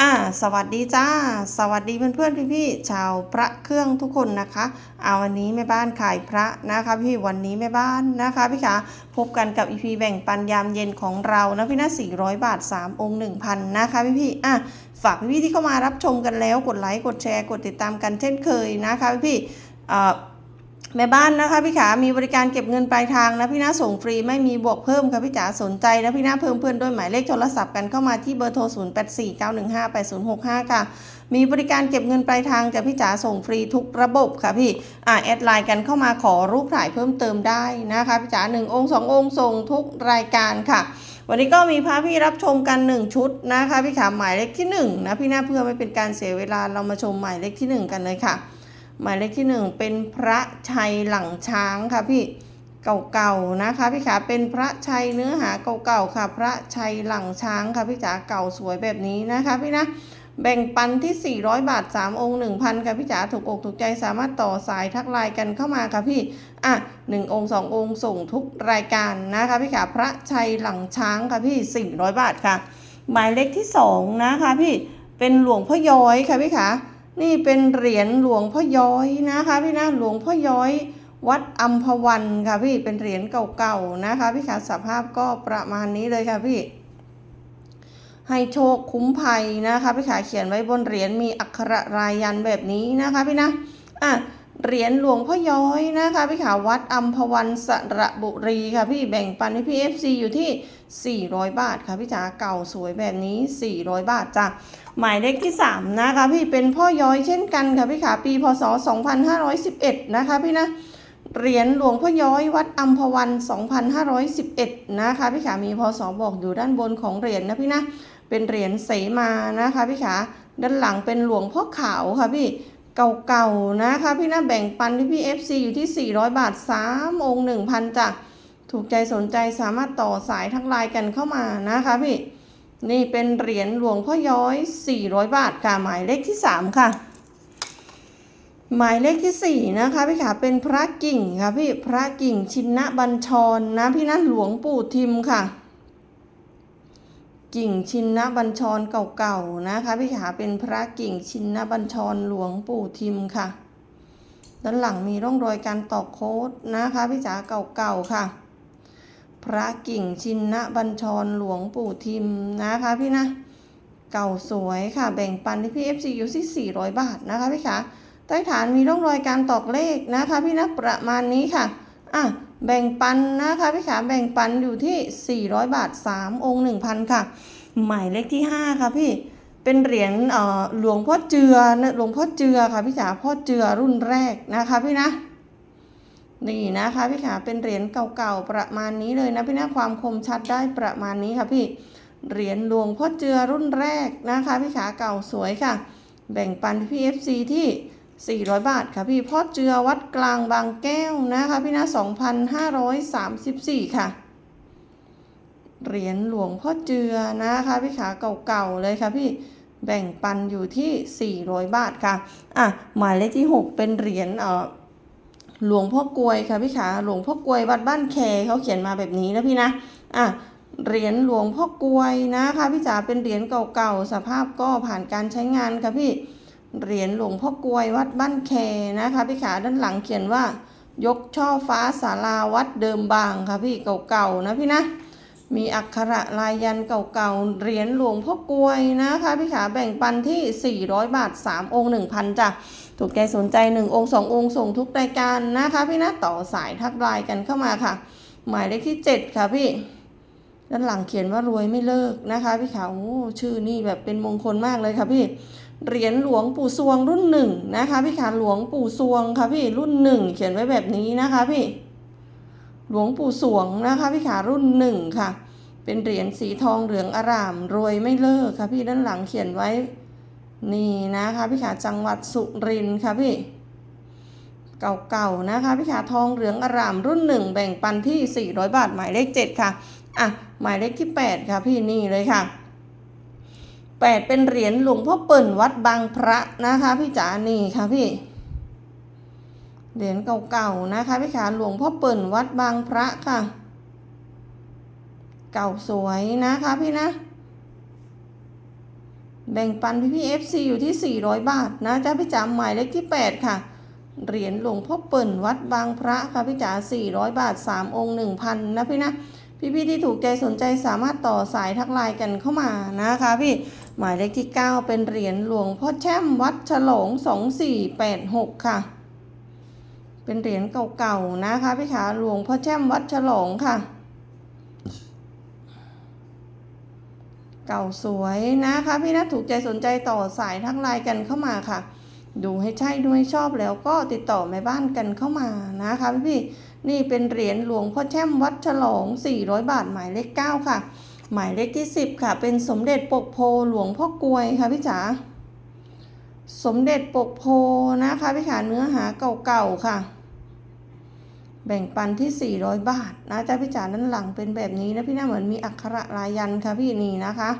อ่าสวัสดีจ้า สวัสดีเพื่อนๆพี่ๆชาวพระเครื่องทุกคนนะคะเอาวันนี้แม่บ้านขายพระนะคะพี่วันนี้แม่บ้านนะคะพี่คะพบกันกับอีพีแบ่งปันยามเย็นของเรานะพี่นะ400บาท3องค์1,000นะคะพี่ๆอะฝากพี่ๆที่เข้ามารับชมกันแล้วกดไลค์กดแชร์กดติดตามกันเช่นเคยนะคะพี่ๆอ่า แม่บ้านนะคะพี่ขามีบริการเก็บเงินปลายทางนะพี่นาส่งฟรีไม่มีบวกเพิ่มค่ะพี่จ๋าสนใจนะพี่นาเพิ่มเพื่อนด้วยหมายเลขโทรศัพท์กันเข้ามาที่เบอร์โทร 0 8 4 9 1 5 8 0 6 5 ค่ะ มีบริการเก็บเงินปลายทางจากพี่จ๋าส่งฟรีทุกระบบค่ะพี่อ่าแอดไลน์กันเข้ามาขอรูปถ่ายเพิ่มเติมได้นะคะพี่จ๋าหนึ่งองค์สององค์ส่งทุกรายการค่ะ วันนี้ก็มีพาพี่รับชมกัน 1 ชุดนะคะพี่ขาหมายเลขที่1นะพี่นาเพื่อไม่เป็นการเสียเวลาเรามาชมหมายเลขที่ 1 กันเลยค่ะ หมายเลขที่หนึ่งเป็นพระชัยหลังช้างค่ะพี่เก่าๆนะคะพี่ขาเป็นพระชัยเนื้อหาเก่าๆค่ะ พระชัยหลังช้างค่ะพี่จ๋าเก่าสวยแบบนี้นะคะพี่นะแบ่งปันที่ 400 บาท 3 องค์ 1,000 ค่ะพี่จ๋าถูกอกถูกใจสามารถต่อสายทักไลน์กันเข้ามาค่ะพี่ อะ 1 องค์ 2 องค์ส่งทุกรายการนะคะพี่ขาพระชัยหลังช้างค่ะพี่ 400 บาทค่ะ หมายเลขที่ 2 นะคะพี่เป็นหลวงพ่อย้อยค่ะพี่ขา นี่เป็นเหรียญหลวงพ่อย้อยนะคะพี่นะหลวงพ่อย้อย วัดอัมพวันค่ะพี่เป็นเหรียญเก่าๆนะคะพี่ขาสภาพก็ประมาณนี้เลยค่ะพี่ให้โชคคุ้มภัยนะคะพี่ขาเขียนไว้บนเหรียญมีอักขระรายยันแบบนี้นะคะพี่นะอะ เหรียญหลวงพ่อย้อยนะคะพี่ขาวัดอัมพวันสระบุรีค่ะพี่แบ่งปันให้พี่เอฟซีอยู่ที่ 400 บาทค่ะพี่จ๋าเก่าสวยแบบนี้ 400 บาทจ้ะหมายเลขที่ 3 นะคะพี่เป็นพ่อย้อยเช่นกันค่ะพี่ขาปีพศ 2511 นะคะพี่นะเหรียญหลวงพ่อย้อยวัดอัมพวัน 2511 นะคะพี่ขามีพศบอกอยู่ด้านบนของเหรียญนะพี่นะเป็นเหรียญเสมานะคะพี่ขาด้านหลังเป็นหลวงพ่อขาวค่ะพี่ เก่าๆนะคะพี่นะแบ่งปันที่พี่ FC อยู่ที่ 400 บาท 3 องค์ 1,000จ้ะถูกใจสนใจสามารถต่อสายทักไลน์กันเข้ามานะคะพี่ นี่เป็นเหรียญหลวงพ่อย้อย 400 บาทค่ะ หมายเลขที่ 3 ค่ะ หมายเลขที่ 4 นะคะพี่ขาเป็นพระกิ่งค่ะพี่พระกิ่งชินะบัญชรนะพี่นะหลวงปู่ทิมค่ะ กิ่งชินบัญชรเก่าๆนะคะพี่ขาเป็นพระกิ่งชินบัญชรหลวงปู่ทิมค่ะ ด้านหลังมีร่องรอยการตอกโค้ดนะคะพี่จ๋าเก่าๆค่ะ พระกิ่งชินบัญชรหลวงปู่ทิมนะคะพี่นะ เก่าสวยค่ะแบ่งปันที่พี่ FC อยู่ที่ 400 บาทนะคะพี่คะใต้ฐานมีร่องรอยการตอกเลขนะคะพี่นะประมาณนี้ค่ะอะ แบ่งปันนะคะพี่ขาแบ่งปันอยู่ที่ 400 บาท 3 องค์ 1,000 ค่ะ หมายเลขที่ 5 ค่ะพี่เป็นเหรียญหลวงพ่อเจือนะหลวงพ่อเจือค่ะพี่จ๋าพ่อเจือรุ่นแรกนะคะพี่นะนี่นะคะพี่ขาเป็นเหรียญเก่าๆประมาณนี้เลยนะพี่นะความคมชัดได้ประมาณนี้ค่ะพี่เหรียญหลวงพ่อเจือรุ่นแรกนะคะพี่ขาเก่าสวยค่ะ แบ่งปันพี่เอฟซีที่ 400 บาทค่ะพี่พ่อเจือวัดกลางบางแก้วนะคะพี่นะ2,534 ค่ะ เหรียญหลวงพ่อเจือนะคะพี่ขาเก่าๆเลยค่ะพี่แบ่งปันอยู่ที่ 400 บาทค่ะ อะ หมายเลขที่ 6 เป็นเหรียญเอ่อหลวงพ่อกลวยค่ะพี่ขาหลวงพ่อกลวยวัดบ้านแคเขาเขียนมาแบบนี้นะพี่นะ อะ เหรียญหลวงพ่อกลวยนะคะพี่จ๋าเป็นเหรียญเก่าๆสภาพก็ผ่านการใช้งานค่ะพี่ เหรียญหลวงพ่อกลวยวัดบ้านแคนะคะพี่ขาด้านหลังเขียนว่า ยกช่อฟ้าศาลาวัดเดิมบางค่ะพี่เก่าๆนะพี่นะ มีอักขระลายยันเก่าๆเหรียญหลวงพ่อกลวยนะคะพี่ขาแบ่งปันที่ 400 บาท 3 องค์ 1,000จ้ะถูกใจสนใจ 1 องค์ 2 องค์ส่งทุกรายการนะคะพี่นะต่อสายทักไลน์กันเข้ามาค่ะ หมายเลขที่ 7 ค่ะพี่ด้านหลังเขียนว่ารวยไม่เลิกนะคะพี่ขาโอ้ชื่อนี่แบบเป็นมงคลมากเลยค่ะพี่ เหรียญหลวงปู่สวงรุ่นหนึ่งนะคะพี่ขาหลวงปู่สวงค่ะพี่รุ่นหนึ่งเขียนไว้แบบนี้นะคะพี่ หลวงปู่สวงนะคะพี่ขารุ่นหนึ่งค่ะ เป็นเหรียญสีทองเหลืองอร่ามรวยไม่เลิกค่ะพี่ด้านหลังเขียนไว้นี่นะคะพี่ขาจังหวัดสุรินทร์ค่ะพี่เก่าๆนะคะพี่ขาทองเหลืองอร่ามรุ่นหนึ่งแบ่งปันที่ 400 บาทหมายเลข 7 ค่ะอะหมายเลขที่ 8 ค่ะพี่นี่เลยค่ะ 8 เป็นเหรียญหลวงพ่อเปิ่นวัดบางพระนะคะ พี่จ๋านี่ค่ะพี่ เหรียญเก่าๆนะคะพี่ขาหลวงพ่อเปิ่นวัดบางพระค่ะ เก่าสวยนะคะพี่นะ แบ่งปันพี่พี่เอฟซีอยู่ที่ 400 บาทนะจ๊ะพี่จ๋าหมายเลขที่ 8 ค่ะ เหรียญหลวงพ่อเปิ่นวัดบางพระค่ะพี่จ๋า400 บาท 3 องค์ 1,000 นะพี่นะพี่ๆที่ถูกใจสนใจสามารถต่อสายทักไลน์กันเข้ามานะคะพี่ หมายเลขที่ 9 เป็นเหรียญหลวงพ่อแช่มวัดฉลอง 2486 ค่ะ เป็นเหรียญเก่าๆนะคะพี่ขาหลวงพ่อแช่มวัดฉลองค่ะ เก่าสวยนะคะพี่นะถูกใจสนใจต่อสายทักไลน์กันเข้ามาค่ะ ดูให้ใช่ดูให้ชอบแล้วก็ติดต่อแม่บ้านกันเข้ามานะคะพี่ๆนี่เป็นเหรียญหลวงพ่อแช่มวัดฉลอง 400 บาทหมายเลข 9 ค่ะ หมายเลขที่ 10 ค่ะ เป็นสมเด็จปกโพหลวงพ่อกลวยค่ะพี่จ๋าสมเด็จปกโพนะคะพี่ขาเนื้อหาเก่าๆค่ะ แบ่งปันที่ 400 บาทนะจ๊ะพี่จ๋าด้านหลังเป็นแบบนี้นะพี่นะเหมือนมีอักขระลายยันค่ะพี่นี่นะคะ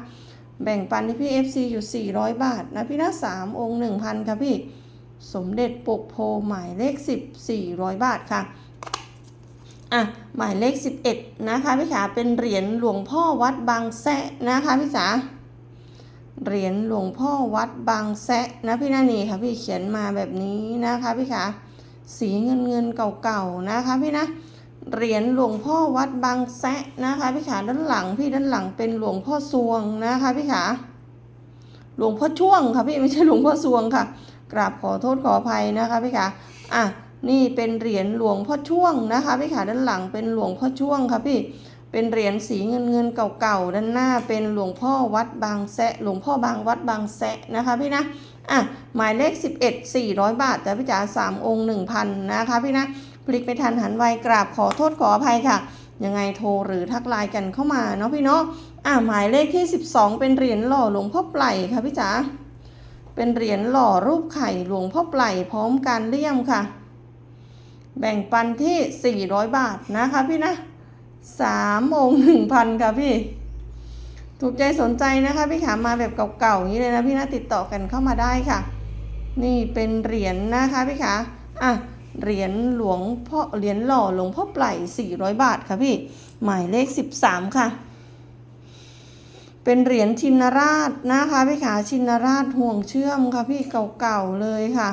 แบ่งปันที่พี่ FC อยู่ 400 บาทนะพี่นะ3องค์ 1,000 ค่ะพี่ สมเด็จปกโพหมายเลข 10 400 บาทค่ะ อะหมายเลข 11 นะคะพี่ขาเป็นเหรียญหลวงพ่อวัดบางแซะนะคะพี่จ๋าเหรียญหลวงพ่อวัดบางแซะนะพี่นานี่ค่ะพี่เขียนมาแบบนี้นะคะพี่ขาสีเงินเงินเก่าๆนะคะพี่นะเหรียญหลวงพ่อวัดบางแซะนะคะพี่ขาด้านหลังพี่ด้านหลังเป็นหลวงพ่อซวงนะคะพี่ขาหลวงพ่อช่วงค่ะพี่ไม่ใช่หลวงพ่อซวงค่ะกราบขอโทษขออภัยนะคะพี่ขาอะ นี่เป็นเหรียญหลวงพ่อช่วงนะคะพี่ขาด้านหลังเป็นหลวงพ่อช่วงค่ะพี่เป็นเหรียญสีเงินเงินเก่าๆด้านหน้าเป็นหลวงพ่อวัดบางแซะหลวงพ่อบางวัดบางแซะนะคะพี่นะอะหมายเลข 11 400 บาทจ้ะพี่จ๋า3องค์ 1,000 นะคะพี่นะพลิกไม่ทันหันไวกราบขอโทษขออภัยค่ะ ยังไงโทรหรือทักไลน์กันเข้ามาเนาะพี่เนาะอะหมายเลขที่ 12 เป็นเหรียญหล่อหลวงพ่อไพล่ค่ะพี่จ๋าเป็นเหรียญหล่อรูปไข่หลวงพ่อไพล่พร้อมการเลี่ยมค่ะ แบ่งปันที่ 400 บาทนะคะพี่นะ3องค์1,000ค่ะพี่ ถูกใจสนใจนะคะพี่ขามาแบบเก่าๆอย่างนี้เลยนะพี่นะติดต่อกันเข้ามาได้ค่ะ นี่เป็นเหรียญนะคะพี่ขาอะเหรียญหลวงพ่อเหรียญหล่อหลวงพ่อไพล่400 บาทค่ะพี่ หมายเลข 13 ค่ะ เป็นเหรียญชินราชนะคะพี่ขาชินราชห่วงเชื่อมค่ะพี่เก่าๆเลยค่ะ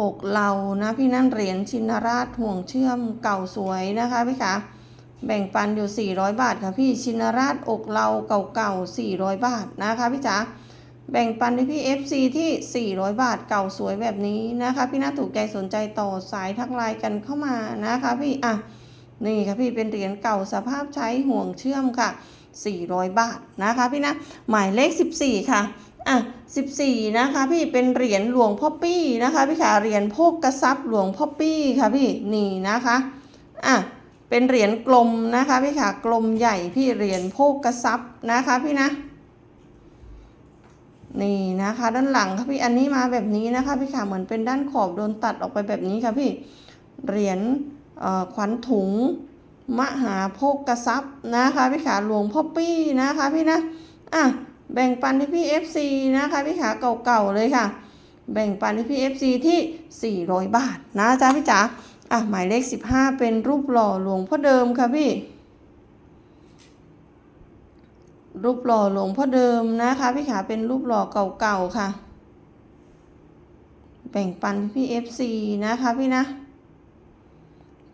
อกเรานะพี่นั่นเหรียญชินราชห่วงเชื่อมเก่าสวยนะคะพี่ขาแบ่งปันอยู่ 400 บาทค่ะพี่ชินราชอกเราเก่าๆ400 บาทนะคะพี่จ๋าแบ่งปันให้พี่ FC ที่ 400 บาทเก่าสวยแบบนี้นะคะ พี่น่าถูกใจสนใจต่อสายทักไลน์กันเข้ามานะคะพี่อะนี่ค่ะพี่เป็นเหรียญเก่าสภาพใช้ห่วงเชื่อมค่ะ 400 บาทนะคะพี่นะหมายเลข 14 ค่ะ อะ14 นะคะพี่เป็นเหรียญหลวงพ่อปี้นะคะพี่ขาเหรียญโพกกระซับหลวงพ่อปี้ค่ะพี่นี่นะคะอะเป็นเหรียญกลมนะคะพี่ขากลมใหญ่พี่เหรียญโพกกระซับนะคะพี่นะนี่นะคะ ด้านหลังค่ะพี่อันนี้มาแบบนี้นะคะพี่ขาเหมือนเป็นด้านขอบโดนตัดออกไปแบบนี้ค่ะพี่เหรียญขวัญถุงมหาโพกกระซับนะคะพี่ขาหลวงพ่อปี้นะคะพี่นะอะ แบ่งปันให้พี่ FC นะคะพี่ขาเก่าๆเลยค่ะ แบ่งปันให้พี่ FC ที่ 400 บาทนะจ๊ะพี่จ๋าอะหมายเลข 15 เป็นรูปหล่อหลวงพ่อเดิมค่ะพี่ รูปหล่อหลวงพ่อเดิมนะคะพี่ขาเป็นรูปหล่อเก่าๆค่ะ แบ่งปันพี่ FC นะคะพี่นะ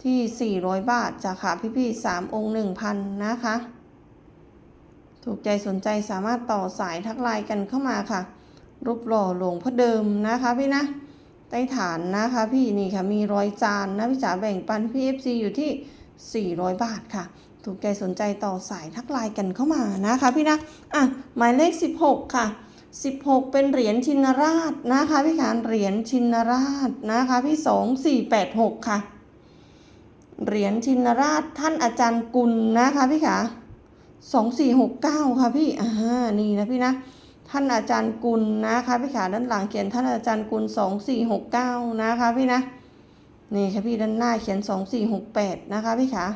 ที่ 400 บาทจ้ะค่ะพี่พี่ๆ3องค์1,000 นะคะ ถูกใจสนใจสามารถต่อสายทักไลน์กันเข้ามาค่ะ รูปหล่อหลวงพ่อเดิมนะคะพี่นะใต้ฐานนะคะพี่นี่ค่ะมีรอยจานนะพี่จ๋าแบ่งปันพี่ FC อยู่ที่ 400 บาทค่ะ ถูกใจสนใจต่อสายทักไลน์กันเข้ามานะคะพี่นะอะหมายเลข 16 ค่ะ 16 เป็นเหรียญชินราชนะคะพี่ขานเหรียญชินราชนะคะพี่ 2486 ค่ะ เหรียญชินราชท่านอาจารย์กุลนะคะพี่ขา 2469ค่ะพี่อ่านี่นะพี่นะ ท่านอาจารย์กุลนะคะพี่ขาด้านหลังเขียนท่านอาจารย์กุล2469นะคะพี่นะนี่ค่ะพี่ด้านหน้าเขียน2468นะคะพี่ขา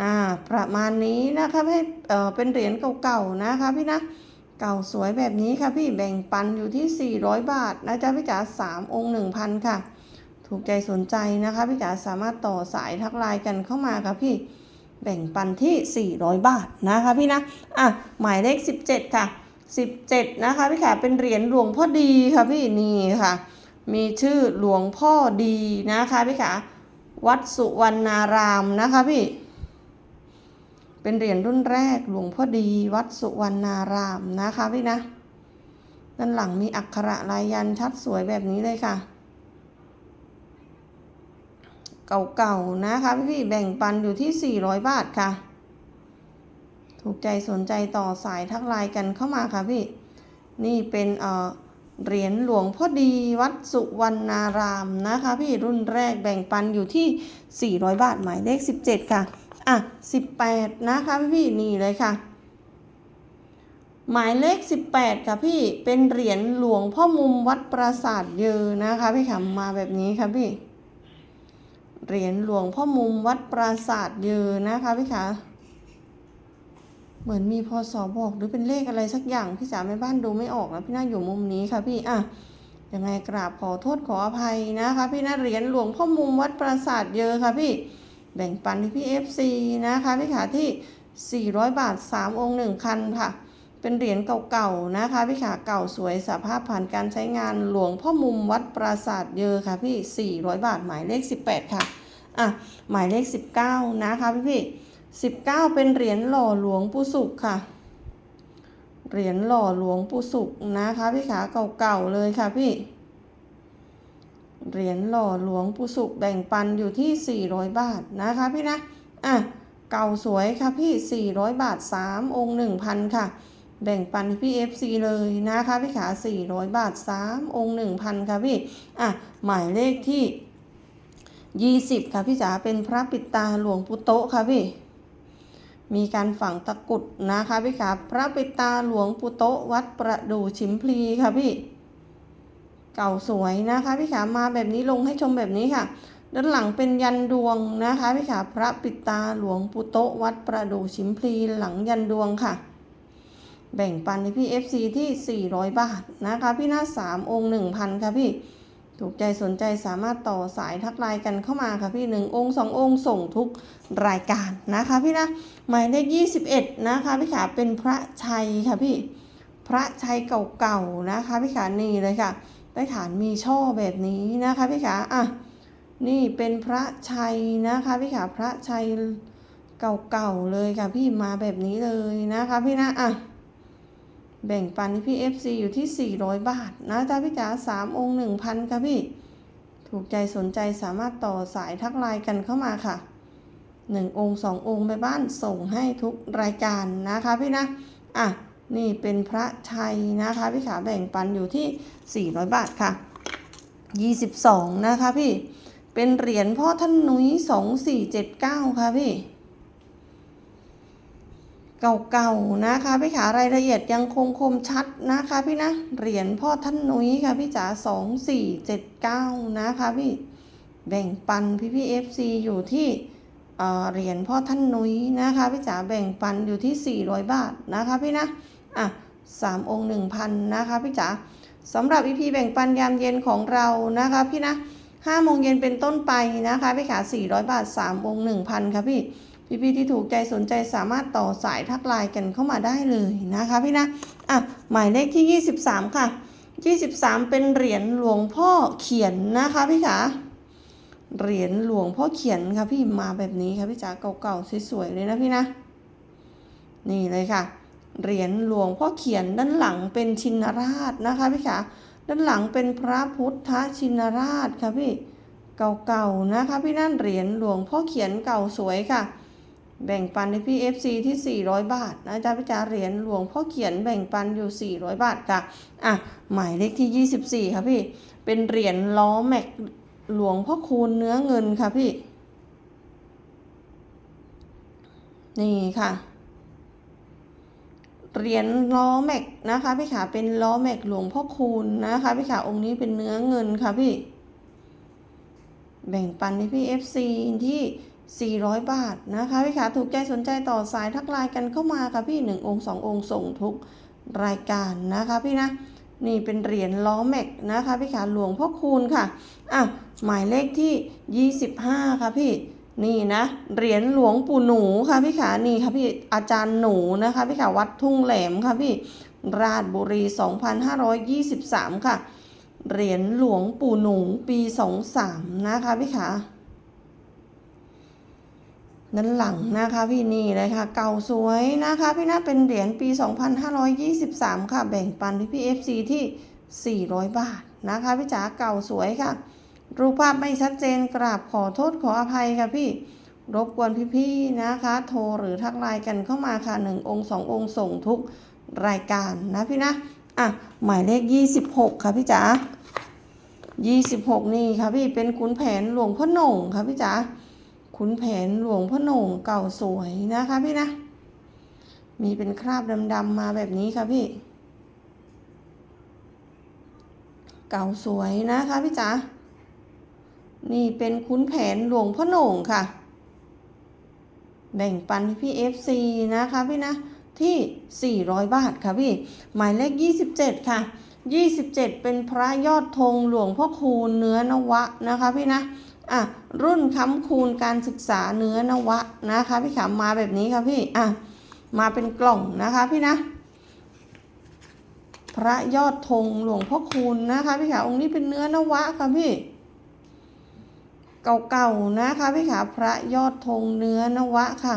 อ่าประมาณนี้นะคะให้เอ่อเป็นเหรียญเก่าๆนะคะพี่นะเก่าสวยแบบนี้ค่ะพี่แบ่งปันอยู่ที่ 400 บาทนะจ๊ะพี่จ๋า3 องค์ 1,000 ค่ะ ถูกใจสนใจนะคะพี่จ๋าสามารถต่อสายทักไลน์กันเข้ามาค่ะพี่ แบ่งปันที่ 400 บาทนะคะพี่นะ อะ หมายเลข 17 ค่ะ 17 นะคะพี่ขาเป็นเหรียญหลวงพ่อดีค่ะพี่นี่ค่ะ มีชื่อหลวงพ่อดีนะคะพี่ขาวัดสุวรรณารามนะคะพี่ เป็นเหรียญรุ่นแรกหลวงพ่อดีวัดสุวรรณารามนะคะพี่นะ ด้านหลังมีอักขระลายยันชัดสวยแบบนี้เลยค่ะ เก่าๆนะคะพี่ๆแบ่งปันอยู่ที่ 400 บาทค่ะ ถูกใจสนใจต่อสายทักไลน์กันเข้ามาค่ะพี่ นี่เป็นเอ่อเหรียญหลวงพ่อดีวัดสุวรรณารามนะคะ พี่รุ่นแรกแบ่งปันอยู่ที่ 400 บาทหมายเลข 17 ค่ะ อะ 18 นะคะพี่นี่เลยค่ะ หมายเลข 18 ค่ะพี่เป็นเหรียญหลวงพ่อมุมวัดปราสาทเยอนะคะพี่ค่ะมาแบบนี้ค่ะพี่ เหรียญหลวงพ่อมุมวัดปราสาทเยอนะคะพี่คะเหมือนมีพศบอกหรือเป็นเลขอะไรสักอย่างพี่จ๋าแม่บ้านดูไม่ออกแล้วพี่น่าอยู่มุมนี้ค่ะพี่อะยังไงกราบขอโทษขออภัยนะคะ พี่น่าเหรียญหลวงพ่อมุมวัดปราสาทเยอค่ะพี่แบ่งปันที่พี่เอฟซีนะคะพี่ขาที่ 400 บาท 3 องค์ 1 คันค่ะ เป็นเหรียญเก่าๆนะคะพี่ขาเก่าสวยสภาพผ่านการใช้งานหลวงพ่อมุมวัดปราสาทเยอค่ะพี่ 400 บาทหมายเลข 18 ค่ะอะหมายเลข 19 นะคะพี่พี่19 เป็นเหรียญหล่อหลวงปู่สุขค่ะ เหรียญหล่อหลวงปู่สุขนะคะพี่ขาเก่าๆเลยค่ะพี่เหรียญหล่อหลวงปู่สุขแบ่งปันอยู่ที่ 400 บาทนะคะพี่นะอะเก่าสวยค่ะพี่ 400 บาท 3 องค์ 1,000 ค่ะ แบ่งปันให้พี่ FC เลยนะคะพี่ขา 400 บาท 3 องค์ 1,000 ค่ะพี่ อะ หมายเลขที่ 20 ค่ะพี่จ๋าเป็นพระปิดตาหลวงปู่โตะค่ะพี่ มีการฝังตะกุดนะคะพี่ขาพระปิดตาหลวงปู่โตะวัดประดู่ชิมพลีค่ะพี่ เก่าสวยนะคะพี่ขามาแบบนี้ลงให้ชมแบบนี้ค่ะด้านหลังเป็นยันดวงนะคะพี่ขาพระปิดตาหลวงปู่โตะวัดประดู่ชิมพลีหลังยันดวงค่ะ แบ่งปันให้พี่ FC ที่ 400 บาทนะคะ พี่หน้า 3 องค์ 1,000 ค่ะพี่ ถูกใจสนใจสามารถต่อสายทักไลน์กันเข้ามาค่ะพี่ 1 องค์ 2 องค์ส่งทุกรายการนะคะพี่นะหมายเลข 21 นะคะพี่ขาเป็นพระชัยค่ะพี่ พระชัยเก่าๆนะคะพี่ขานี่เลยค่ะได้ฐานมีช่อแบบนี้นะคะพี่ขาอะนี่เป็นพระชัยนะคะพี่ขาพระชัยเก่าๆเลยค่ะพี่มาแบบนี้เลยนะคะพี่นะอะ แบ่งปันให้พี่ FC อยู่ที่ 400 บาท นะจ๊ะพี่จ๋า3องค์ 1,000 ค่ะพี่ ถูกใจสนใจสามารถต่อสายทักไลน์กันเข้ามาค่ะ 1 องค์ 2 องค์ไปบ้านส่งให้ทุกรายการนะคะพี่นะ อะ นี่เป็นพระชัยนะคะพี่ขาแบ่งปันอยู่ที่ 400 บาทค่ะ 22 นะคะพี่ เป็นเหรียญพ่อท่านนุ้ย2479 ค่ะพี่ เก่าๆนะคะพี่ขารายละเอียดยังคงคมชัดนะคะพี่นะเหรียญพ่อท่านนุ้ยค่ะพี่จ๋า2479นะคะพี่แบ่งปันพี่พี่เอฟซีอยู่ที่เอ่อเหรียญพ่อท่านนุ้ยนะคะพี่จ๋าแบ่งปันอยู่ที่ 400 บาทนะคะพี่นะอะสามองค์1,000นนะคะพี่จ๋าสำหรับอีพีแบ่งปันยามเย็นของเรานะคะพี่นะ5โมงเย็นเป็นต้นไปนะคะพี่ขา400 บาท3องค์1,000ค่ะพี่ พี่ๆที่ถูกใจสนใจสามารถต่อสายทักไลน์กันเข้ามาได้เลยนะคะพี่นะอะหมายเลขที่ 23 ค่ะ 23 เป็นเหรียญหลวงพ่อเขียนนะคะพี่ขาเหรียญหลวงพ่อเขียนค่ะพี่มาแบบนี้ค่ะพี่จ๋าเก่าๆสวยๆเลยนะพี่นะ นี่เลยค่ะเหรียญหลวงพ่อเขียนด้านหลังเป็นชินราชนะคะพี่ขาด้านหลังเป็นพระพุทธชินราชค่ะพี่เก่าๆนะคะพี่นั่นเหรียญหลวงพ่อเขียนเก่าสวยค่ะ แบ่งปันให้พี่ FC ที่ 400 บาทนะจ๊ะพี่จ๋าเหรียญหลวงพ่อเขียนแบ่งปันอยู่ 400 บาทค่ะอะหมายเลขที่ 24 ค่ะพี่ เป็นเหรียญล้อแม็กหลวงพ่อคูณเนื้อเงินค่ะพี่ นี่ค่ะเหรียญล้อแม็กนะคะพี่ขาเป็นล้อแม็กหลวงพ่อคูณนะคะพี่ขาองค์นี้เป็นเนื้อเงินค่ะพี่ แบ่งปันให้พี่ FC ที่ 400 บาทนะคะพี่ขาถูกใจสนใจต่อสายทักไลน์กันเข้ามาค่ะพี่ 1 องค์ 2 องค์ส่งทุกรายการนะคะพี่นะนี่เป็นเหรียญล้อแม็กนะคะพี่ขาหลวงพ่อคูณค่ะอะหมายเลขที่ 25 ค่ะพี่นี่นะเหรียญหลวงปู่หนูค่ะพี่ขานี่ค่ะพี่อาจารย์หนูนะคะพี่ขาวัดทุ่งแหลมค่ะพี่ราชบุรี 2523 ค่ะเหรียญหลวงปู่หนูปี 23 นะคะพี่ขา ด้านหลังนะคะพี่นี่เลยค่ะ เก่าสวยนะคะพี่นะเป็นเหรียญปี 2523 ค่ะ แบ่งปันที่พี่ FC ที่ 400 บาทนะคะพี่จ๋าเก่าสวยค่ะ รูปภาพไม่ชัดเจนกราบขอโทษขออภัยค่ะพี่ รบกวนพี่ๆนะคะ โทรหรือทักไลน์กันเข้ามาค่ะหนึ่งองค์สององค์ส่งทุกรายการนะพี่นะ อะ หมายเลข 26 ค่ะพี่จ๋า26 นี่ค่ะพี่เป็นขุนแผนหลวงพ่อหน่งค่ะพี่จ๋า ขุนแผนหลวงพ่อโหน่งเก่าสวยนะคะพี่นะ มีเป็นคราบดำๆมาแบบนี้ค่ะพี่ เก่าสวยนะคะพี่จ๋า นี่เป็นคุ้นแผนหลวงพ่อโหน่งค่ะ แบ่งปันให้พี่ FC นะคะพี่นะที่ 400 บาทค่ะพี่ หมายเลข 27 ค่ะ 27 เป็นพระยอดธงหลวงพ่อคูณเนื้อนวะนะคะพี่นะ อะรุ่นค้ำคูณการศึกษาเนื้อนวะนะคะพี่ขามาแบบนี้ค่ะพี่อะมาเป็นกล่องนะคะพี่นะ พระยอดธงหลวงพ่อคูณนะคะพี่ขาองค์นี้เป็นเนื้อนวะค่ะพี่ เก่าๆนะคะพี่ขาพระยอดธงเนื้อนวะค่ะ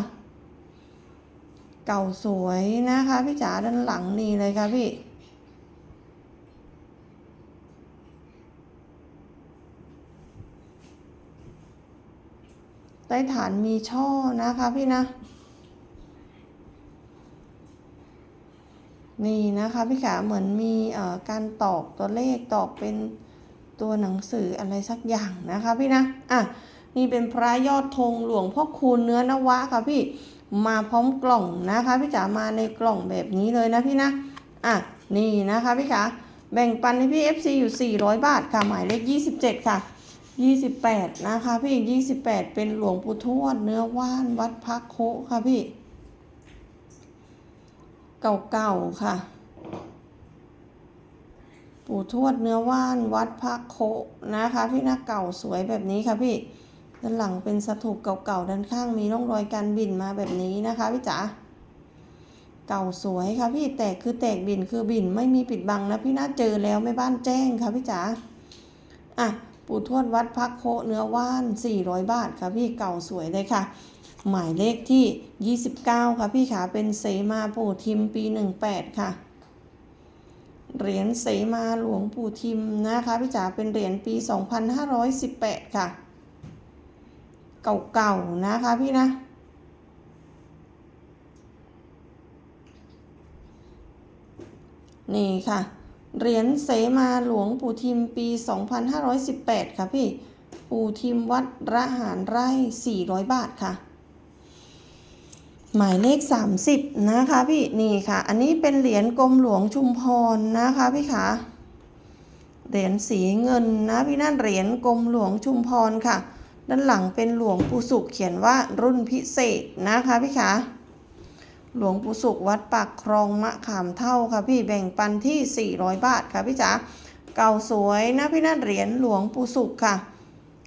เก่าสวยนะคะพี่จ๋าด้านหลังนี่เลยค่ะพี่ ใต้ฐานมีช่อนะคะพี่นะ นี่นะคะพี่ขาเหมือนมีเอ่อการตอกตัวเลขตอกเป็นตัวหนังสืออะไรสักอย่างนะคะพี่นะ อะ นี่เป็นพระยอดธงหลวงพ่อคูณเนื้อนวะค่ะพี่ มาพร้อมกล่องนะคะพี่จ๋ามาในกล่องแบบนี้เลยนะพี่นะ อะ นี่นะคะพี่ขาแบ่งปันให้พี่ FC อยู่ 400 บาทค่ะ หมายเลข 27 ค่ะ 28 นะคะ พี่28 เป็นหลวงปู่ทวดเนื้อว่านวัดพักโคค่ะพี่ เก่าๆค่ะ ปู่ทวดเนื้อว่านวัดพระโคนะคะ พี่หน้าเก่าสวยแบบนี้ค่ะพี่ด้านหลังเป็นสถูปเก่าๆด้านข้างมีร่องรอยการบินมาแบบนี้นะคะพี่จ๋าเก่าสวยค่ะพี่แตกคือแตกบินคือบินไม่มีปิดบังนะพี่น่าเจอแล้วไม่บ้านแจ้งค่ะพี่จ๋าอะ ปู่ทวดวัดพักโคเนื้อว่าน 400 บาทค่ะพี่เก่าสวยเลยค่ะ หมายเลขที่ 29 ค่ะพี่ขาเป็นเสมาปู่ทิมปี 18 ค่ะ เหรียญเสมาหลวงปู่ทิมนะคะพี่จ๋าเป็นเหรียญปี 2518 ค่ะ เก่าๆนะคะพี่นะนี่ค่ะ เหรียญเสมาหลวงปู่ทิมปี 2518 ค่ะพี่ ปู่ทิมวัดระหารไร่ 400 บาทค่ะ หมายเลข 30 นะคะพี่ นี่ค่ะ อันนี้เป็นเหรียญกรมหลวงชุมพรนะคะพี่ขาเหรียญสีเงินนะพี่นั่นเหรียญกรมหลวงชุมพรค่ะ ด้านหลังเป็นหลวงปู่สุขเขียนว่ารุ่นพิเศษนะคะพี่ขา หลวงปู่สุขวัดปากครองมะขามเท่าค่ะพี่แบ่งปันที่ 400 บาทค่ะพี่จ๋าเก่าสวยนะพี่นั่นเหรียญหลวงปู่สุขค่ะ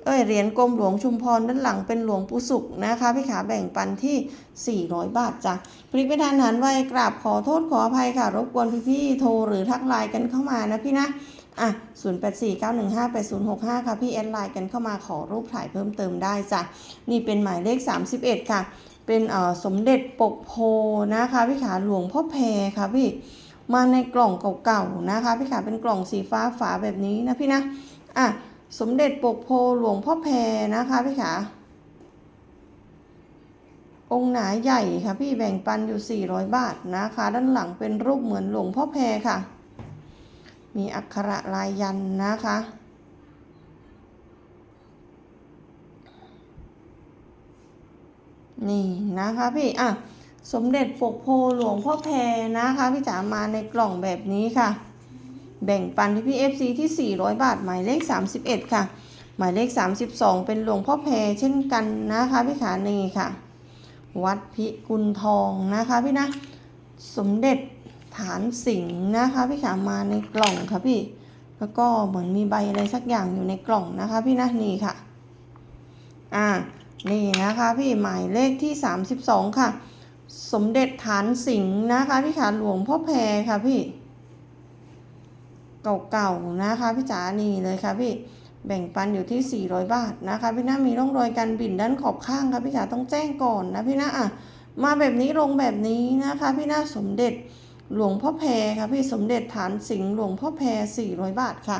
เอ้ยเหรียญกรมหลวงชุมพรด้านหลังเป็นหลวงปู่สุขนะคะพี่ขาแบ่งปันที่ 400 บาทจ้ะพลิกไม่ทันหันไวกราบขอโทษขออภัยค่ะ รบกวนพี่ๆโทรหรือทักไลน์กันเข้ามานะพี่นะอะ0849158065 ค่ะ พี่แอดไลน์กันเข้ามาขอรูปถ่ายเพิ่มเติมได้จ้ะ นี่เป็นหมายเลข 31 ค่ะ เป็นสมเด็จปกโพนะคะพี่ขาหลวงพ่อแพรค่ะพี่มาในกล่องเก่าๆนะคะพี่ขาเป็นกล่องสีฟ้าฝาแบบนี้นะพี่นะอะสมเด็จปกโพหลวงพ่อแพรนะคะพี่ขาองค์หนาใหญ่ค่ะพี่แบ่งปันอยู่ 400 บาทนะคะ ด้านหลังเป็นรูปเหมือนหลวงพ่อแพรค่ะ มีอักขระลายยันนะคะ นี่นะคะพี่อะสมเด็จปกโพหลวงพ่อแพรนะคะพี่จ๋ามาในกล่องแบบนี้ค่ะ แบ่งปันที่พี่ FC ที่ 400 บาทหมายเลข 31 ค่ะ หมายเลข 32 เป็นหลวงพ่อแพรเช่นกันนะคะพี่ขานี่ค่ะ วัดพิกุลทองนะคะพี่นะ สมเด็จฐานสิงห์นะคะพี่ขามาในกล่องค่ะพี่ แล้วก็เหมือนมีใบอะไรสักอย่างอยู่ในกล่องนะคะพี่นะนี่ค่ะอ่า นี่นะคะพี่หมายเลขที่ 32 ค่ะ สมเด็จฐานสิงห์นะคะพี่ขาหลวงพ่อแพรค่ะพี่ เก่าๆนะคะพี่จ๋านี่เลยค่ะพี่แบ่งปันอยู่ที่ 400 บาทนะคะ พี่นะมีร่องรอยการบิ่นด้านขอบข้างค่ะพี่จ๋าต้องแจ้งก่อนนะพี่นะอะมาแบบนี้ลงแบบนี้นะคะ พี่นะสมเด็จหลวงพ่อแพรค่ะพี่สมเด็จฐานสิงห์หลวงพ่อแพร400 บาทค่ะ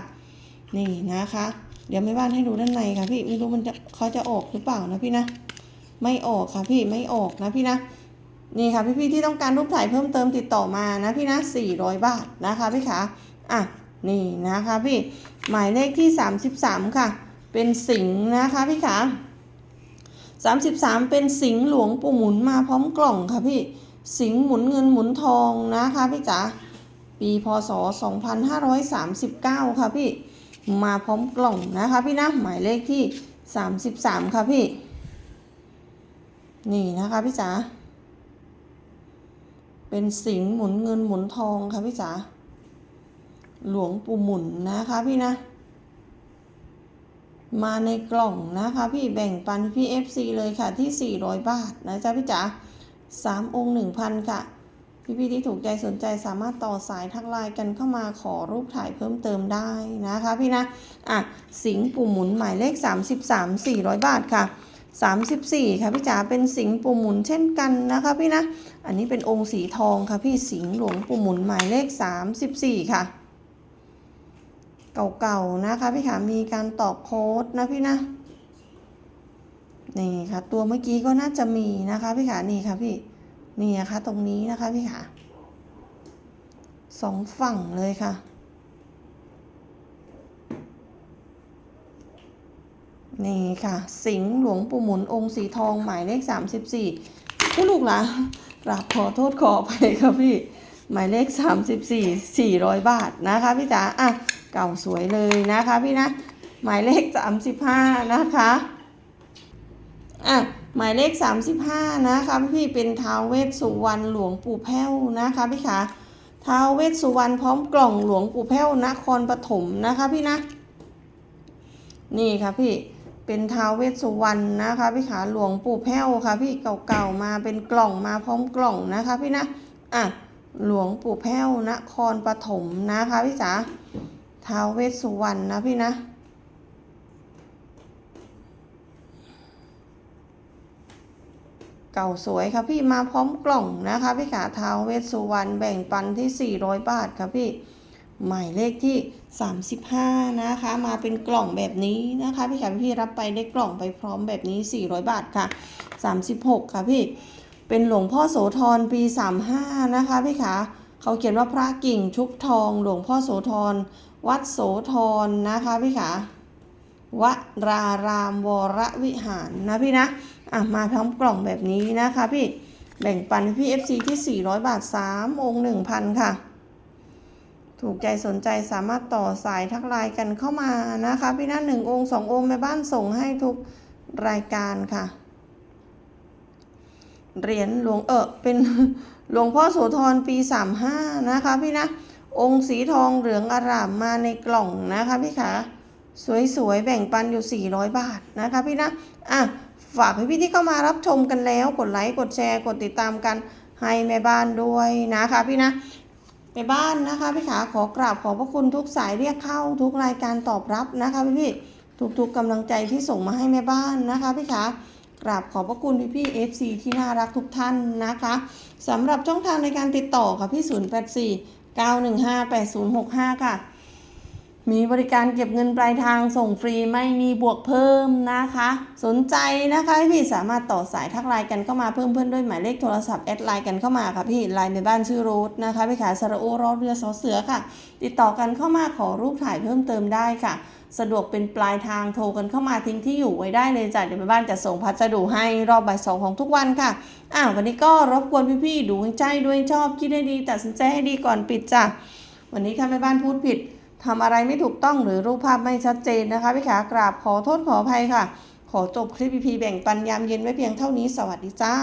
นี่นะคะ เดี๋ยวแม่บ้านให้ดูด้านในค่ะพี่ไม่รู้มันจะเขาจะออกหรือเปล่านะพี่นะ ไม่ออกค่ะพี่ไม่ออกนะพี่นะนี่ค่ะพี่ๆที่ต้องการรูปถ่ายเพิ่มเติมติดต่อมานะพี่นะ400 บาทนะคะพี่ขาอะนี่นะคะพี่หมายเลขที่ 33 ค่ะ เป็นสิงห์นะคะพี่ขา33 เป็นสิงห์หลวงปู่หมุนมาพร้อมกล่องค่ะพี่สิงห์หมุนเงินหมุนทองนะคะพี่จ๋าปีพศ 2539 ค่ะพี่ มาพร้อมกล่องนะคะพี่นะหมายเลขที่ 33 ค่ะพี่ นี่นะคะพี่จ๋าเป็นสิงห์หมุนเงินหมุนทองค่ะพี่จ๋าหลวงปู่หมุนนะคะพี่นะ มาในกล่องนะคะพี่แบ่งปันพี่ FC เลยค่ะที่ 400 บาทนะจ๊ะพี่จ๋าสามองค์1,000ค่ะ พี่ๆที่ถูกใจสนใจสามารถต่อสายทักไลน์กันเข้ามาขอรูปถ่ายเพิ่มเติมได้นะคะพี่นะอะสิงปู่หมุนหมายเลข 33 400 บาทค่ะ 34 ค่ะพี่จ๋าเป็นสิงปู่หมุนเช่นกันนะคะพี่นะอันนี้เป็นองค์สีทองค่ะพี่สิงหลวงปู่หมุนหมายเลข 34 ค่ะ เก่าๆนะคะพี่ขามีการตอกโค้ดนะพี่นะนี่ค่ะตัวเมื่อกี้ก็น่าจะมีนะคะพี่ขานี่ค่ะพี่ นี่นะคะ ตรงนี้นะคะพี่ขาสองฝั่งเลยค่ะ นี่ค่ะ สิงห์หลวงปู่หมุนองค์สีทองหมายเลข34ผู้ลูกหลานกราบขอโทษขอไปค่ะพี่ หมายเลข34 400บาทนะคะพี่จ๋าอะเก่าสวยเลยนะคะพี่นะ หมายเลข35นะคะอะ หมายเลข 35 นะคะพี่เป็นท้าวเวสสุวรรณหลวงปู่แพ้วนะคะพี่ขาท้าวเวสสุวรรณพร้อมกล่องหลวงปู่แพ้วนครปฐมนะคะพี่นะ นี่ค่ะพี่เป็นท้าวเวสสุวรรณนะคะพี่ขาหลวงปู่แพ้วค่ะพี่เก่าๆมาเป็นกล่องมาพร้อมกล่องนะคะพี่นะอะหลวงปู่แพ้วนครปฐมนะคะพี่จ๋าท้าวเวสสุวรรณนะพี่นะ ก่าสวยค่ะพี่มาพร้อมกล่องนะคะพี่ขาท้าวเวสสุวรรณแบ่งปันที่ 400 บาทค่ะพี่หมายเลขที่ 35 นะคะ มาเป็นกล่องแบบนี้นะคะ พี่ขาพี่รับไปได้กล่องไปพร้อมแบบนี้ 400 บาทค่ะ 36 ค่ะพี่เป็นหลวงพ่อโสธรปี 35 นะคะพี่ขาเขาเขียนว่าพระกิ่งชุบทอง หลวงพ่อโสธรวัดโสธรนะคะพี่ขาวรารามวรวิหารนะพี่นะ อะมาพร้อมกล่องแบบนี้นะคะพี่แบ่งปันพี่ FC ที่ 400 บาท3องค์1,000 ค่ะ ถูกใจสนใจสามารถต่อสายทักไลน์กันเข้ามานะคะ พี่นะหนึ่งองค์สององค์แม่บ้านส่งให้ทุกรายการค่ะ เหรียญหลวงเออเป็นหลวงพ่อโสธรปี 35 นะคะพี่นะ องค์สีทองเหลืองอารามมาในกล่องนะคะพี่ขาสวยๆ แบ่งปันอยู่ 400 บาทนะคะพี่นะ อะ ฝากพี่ๆที่เข้ามารับชมกันแล้ว กดไลค์กดแชร์ กดติดตามกันให้แม่บ้านด้วยนะคะพี่นะแม่บ้านนะคะพี่ขาขอกราบขอบพระคุณทุกสายเรียกเข้าทุกรายการตอบรับนะคะพี่พี่ๆทุกๆกำลังใจที่ส่งมาให้แม่บ้านนะคะพี่ขากราบขอบพระคุณพี่พี่ๆ FC ที่น่ารักทุกท่านนะคะสำหรับช่องทางในการติดต่อค่ะพี่ 084 915 8065 ค่ะ มีบริการเก็บเงินปลายทางส่งฟรีไม่มีบวกเพิ่มนะคะ สนใจนะคะพี่สามารถต่อสายทักไลน์กันเข้ามาเพิ่มเพื่อนด้วยหมายเลขโทรศัพท์แอดไลน์กันเข้ามาค่ะพี่ไลน์ในบ้านชื่อรูทนะคะพี่ขาสระโอรอเรือสอเสือค่ะ ติดต่อกันเข้ามาขอรูปถ่ายเพิ่มเติมได้ค่ะ สะดวกเป็นปลายทางโทรกันเข้ามาทิ้งที่อยู่ไว้ได้เลยจ้ะเดี๋ยวแม่บ้านจะส่งพัสดุให้รอบบ่ายสองของทุกวันค่ะอ้าววันนี้ก็รบกวนพี่ๆดูให้ใจด้วยชอบคิดให้ดีตัดสินใจให้ดีก่อนปิดจ้ะวันนี้ค่ะแม่บ้านพูดผิด ทำอะไรไม่ถูกต้องหรือรูปภาพไม่ชัดเจนนะคะพี่ขากราบขอโทษขออภัยค่ะ ขอจบคลิปพีแบ่งปันยามเย็นไว้เพียงเท่านี้สวัสดีจ้า